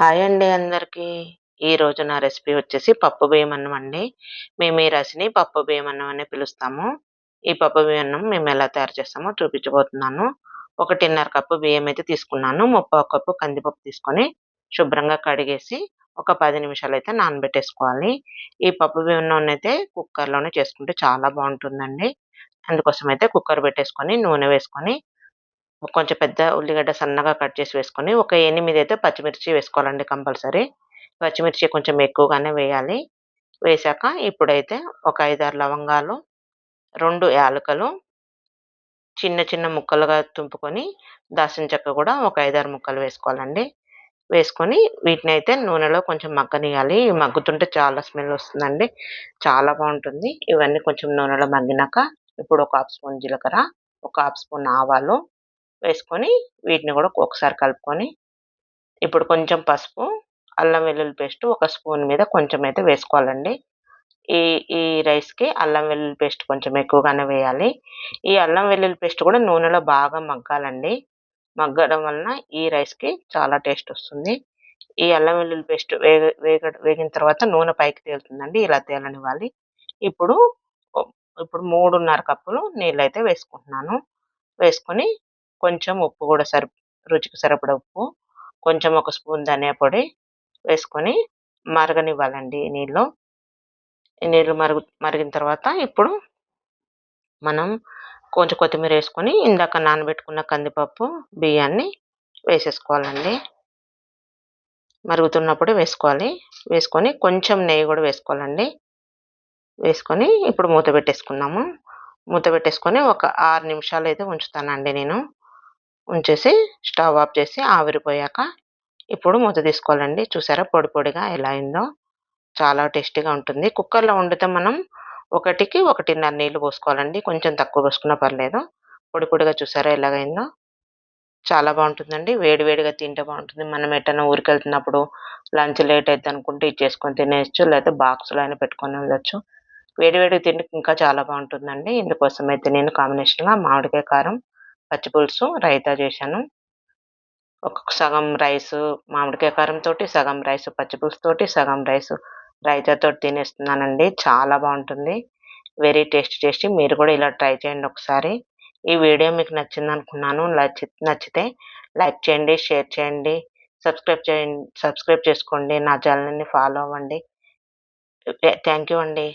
Hi అండి అందరికీ. ఈరోజు నా రెసిపీ వచ్చేసి పప్పు బియ్యం అన్నం అండి. మేము ఈ రసిని పప్పు బియ్యం అన్నం అని పిలుస్తాము. ఈ పప్పు బియ్యం అన్నం మేము ఎలా తయారు చేస్తామో చూపించబోతున్నాను. ఒకటిన్నర కప్పు బియ్యం అయితే తీసుకున్నాను. ముప్పై కప్పు కందిపప్పు తీసుకొని శుభ్రంగా కడిగేసి ఒక పది నిమిషాలు అయితే నానబెట్టేసుకోవాలి. ఈ పప్పు బియ్యం అన్నం అయితే కుక్కర్లోనే చేసుకుంటే చాలా బాగుంటుందండి. అందుకోసం అయితే కుక్కర్ పెట్టేసుకొని నూనె వేసుకొని కొంచెం పెద్ద ఉల్లిగడ్డ సన్నగా కట్ చేసి వేసుకొని ఒక ఎనిమిది అయితే పచ్చిమిర్చి వేసుకోవాలండి కంపల్సరీ. పచ్చిమిర్చి కొంచెం ఎక్కువగానే వేయాలి. వేసాక ఇప్పుడైతే ఒక ఐదారు లవంగాలు రెండు యాలకలు చిన్న చిన్న ముక్కలుగా తుంపుకొని దాసిన చెక్క కూడా ఒక ఐదారు ముక్కలు వేసుకోవాలండి. వేసుకొని వీటిని అయితే నూనెలో కొంచెం మగ్గనియాలి మగ్గుతుంటే చాలా స్మెల్ వస్తుందండి. చాలా బాగుంటుంది. ఇవన్నీ కొంచెం నూనెలో మగ్గినాక ఇప్పుడు ఒక హాఫ్ స్పూన్ జీలకర్ర ఒక హాఫ్ స్పూన్ ఆవాలు వేసుకొని వీటిని కూడా ఒకసారి కలుపుకొని ఇప్పుడు కొంచెం పసుపు అల్లం వెల్లుల్లి పేస్ట్ ఒక స్పూన్ మీద కొంచెం అయితే వేసుకోవాలండి. ఈ ఈ రైస్కి అల్లం వెల్లుల్లి పేస్ట్ కొంచెం ఎక్కువగానే వేయాలి. ఈ అల్లం వెల్లుల్లి పేస్ట్ కూడా నూనెలో బాగా మగ్గాలండి. మగ్గడం వలన ఈ రైస్కి చాలా టేస్ట్ వస్తుంది. ఈ అల్లం వెల్లుల్లి పేస్ట్ వేగ వేగ వేగిన తర్వాత నూనె పైకి తేలుతుందండి. ఇలా తేలనివ్వాలి. ఇప్పుడు ఇప్పుడు మూడున్నర కప్పులు నీళ్ళు అయితే వేసుకుంటున్నాను. వేసుకొని కొంచెం ఉప్పు కూడా సరి రుచికి సరిపడ ఉప్పు కొంచెం ఒక స్పూన్ ధనియా పొడి వేసుకొని మరగనివ్వాలండి నీళ్ళు. నీళ్ళు మరుగు మరిగిన తర్వాత ఇప్పుడు మనం కొంచెం కొత్తిమీర వేసుకొని ఇందాక నానబెట్టుకున్న కందిపప్పు బియ్యాన్ని వేసేసుకోవాలండి. మరుగుతున్నప్పుడు వేసుకోవాలి. వేసుకొని కొంచెం నెయ్యి కూడా వేసుకోవాలండి. వేసుకొని ఇప్పుడు మూత పెట్టేసుకున్నాము మూత పెట్టేసుకొని ఒక ఆరు నిమిషాలు అయితే ఉంచుతానండి నేను. ఉంచేసి స్టవ్ ఆఫ్ చేసి ఆవిరిపోయాక ఇప్పుడు మూత తీసుకోవాలండి. చూసారా పొడి పొడిగా ఎలా అయిందో. చాలా టేస్టీగా ఉంటుంది. కుక్కర్లో వండితే మనం ఒకటికి ఒకటిన్నర నీళ్ళు పోసుకోవాలండి. కొంచెం తక్కువ పోసుకున్నా పర్లేదు. పొడి పొడిగా చూసారా ఎలాగైందో చాలా బాగుంటుందండి. వేడివేడిగా తింటే బాగుంటుంది. మనం ఎట్టన్నా ఊరికి వెళ్తున్నప్పుడు లంచ్ లేట్ అవుతుంది అనుకుంటే ఇచ్చేసుకొని తినేయచ్చు. లేకపోతే బాక్స్లో అయినా పెట్టుకొని వెళ్ళచ్చు వేడివేడిగా తింటే ఇంకా చాలా బాగుంటుందండి. ఇందుకోసం అయితే నేను కాంబినేషన్గా మామిడికాయ కారం పచ్చిపులుసు రైతా చేశాను. ఒక సగం రైస్ మామిడికాయ కారంతో సగం రైస్ పచ్చిపులుసుతోటి సగం రైస్ రైతాతో తినేస్తున్నానండి. చాలా బాగుంటుంది. వెరీ టేస్టీ టేస్టీ మీరు కూడా ఇలా ట్రై చేయండి ఒకసారి. ఈ వీడియో మీకు నచ్చింది అనుకున్నాను. నచ్చితే లైక్ చేయండి షేర్ చేయండి సబ్స్క్రైబ్ చేయండి సబ్స్క్రైబ్ చేసుకోండి. నా ఛానల్ని ఫాలో అవ్వండి. థ్యాంక్ యూ అండి.